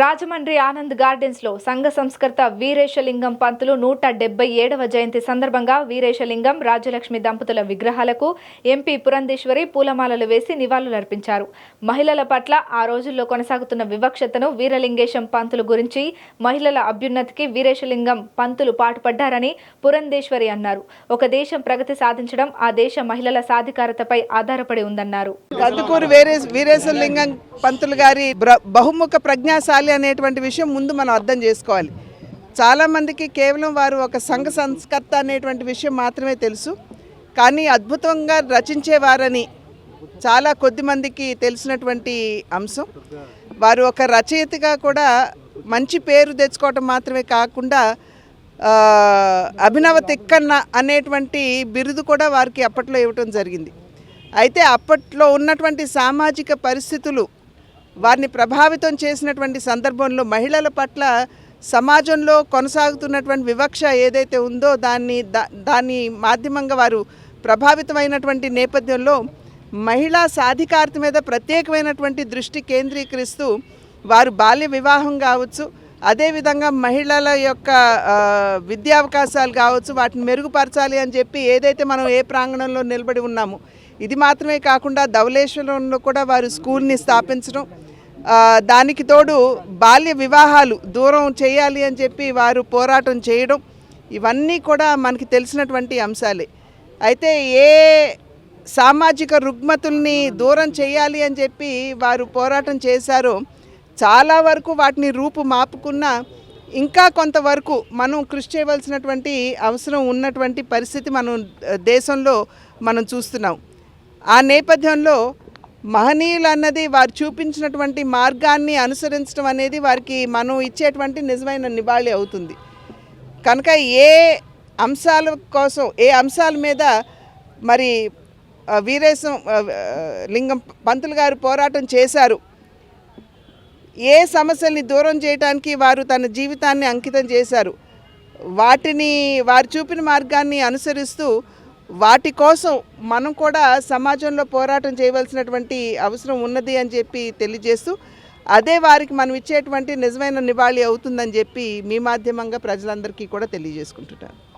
రాజమండ్రి ఆనంద్ గార్డెన్స్లో సంఘ సంస్కర్త వీరేశలింగం పంతులు నూట డెబ్బై ఏడవ జయంతి సందర్భంగా వీరేశలింగం రాజ్యలక్ష్మి దంపతుల విగ్రహాలకు ఎంపీ పురంధేశ్వరి పూలమాలలు వేసి నివాళులర్పించారు. మహిళల పట్ల ఆ రోజుల్లో కొనసాగుతున్న వివక్షతను వీరలింగేశం పంతులు గురించి మహిళల అభ్యున్నతికి వీరేశలింగం పంతులు పాటుపడ్డారని పురంధేశ్వరి అన్నారు. ఒక దేశం ప్రగతి సాధించడం ఆ దేశ మహిళల సాధికారతపై ఆధారపడి ఉందన్నారు. కందుకూరు వీరేశలింగం పంతులు గారి బహుముఖ ప్రజ్ఞాశాలి అనేటువంటి విషయం ముందు మనం అర్థం చేసుకోవాలి. చాలామందికి కేవలం వారు ఒక సంఘ సంస్కర్త అనేటువంటి విషయం మాత్రమే తెలుసు. కానీ అద్భుతంగా రచించేవారని చాలా కొద్ది మందికి తెలిసినటువంటి అంశం. వారు ఒక రచయితగా కూడా మంచి పేరు తెచ్చుకోవటం మాత్రమే కాకుండా అభినవ తిక్కన్న అనేటువంటి బిరుదు కూడా వారికి అప్పట్లో ఇవ్వటం జరిగింది. అయితే అప్పట్లో ఉన్నటువంటి సామాజిక పరిస్థితులు వారిని ప్రభావితం చేసినటువంటి సందర్భంలో మహిళల పట్ల సమాజంలో కొనసాగుతున్నటువంటి వివక్ష ఏదైతే ఉందో దాన్ని దా- మాధ్యమంగా వారు ప్రభావితమైనటువంటి నేపథ్యంలో మహిళా సాధికారత మీద ప్రత్యేకమైనటువంటి దృష్టి కేంద్రీకరిస్తూ వారు బాల్య వివాహం కావచ్చు అదేవిధంగా మహిళల యొక్క విద్యా విద్యావకాశాలు కావచ్చు వాటిని మెరుగుపరచాలి అని చెప్పి ఏదైతే మనం ఏ ప్రాంగణంలో నిలబడి ఉన్నామో ఇది మాత్రమే కాకుండా ధవలేశ్వరంలో కూడా వారు స్కూల్ని స్థాపించడం దానికి తోడు బాల్య వివాహాలు దూరం చేయాలి అని చెప్పి వారు పోరాటం చేయడం ఇవన్నీ కూడా మనకి తెలిసినటువంటి అంశాలే. అయితే ఏ సామాజిక రుగ్మతుల్ని దూరం చేయాలి అని చెప్పి వారు పోరాటం చేశారో చాలా వరకు వాటిని రూపు మాపుకున్న ఇంకా కొంతవరకు మనం కృషి చేయవలసినటువంటి అవసరం ఉన్నటువంటి పరిస్థితి మనం దేశంలో మనం చూస్తున్నాం. ఆ నేపథ్యంలో మహనీయులు అన్నది వారు చూపించినటువంటి మార్గాన్ని అనుసరించడం అనేది వారికి మనం ఇచ్చేటువంటి నిజమైన నివాళి అవుతుంది. కనుక ఏ అంశాల కోసం ఏ అంశాల మీద మరి వీరేశం లింగం పంతులు గారు పోరాటం చేశారు. ఏ సమస్యల్ని దూరం చేయడానికి వారు తన జీవితాన్ని అంకితం చేశారు. వాటిని వారు చూపిన మార్గాన్ని అనుసరిస్తూ వాటి కోసం మనం కూడా సమాజంలో పోరాటం చేయవలసినటువంటి అవసరం ఉన్నది అని చెప్పి తెలియజేస్తూ అదే వారికి మనం ఇచ్చేటువంటి నిజమైన నివాళి అవుతుందని చెప్పి మీ మాధ్యమంగా ప్రజలందరికీ కూడా తెలియజేసుకుంటున్నాను.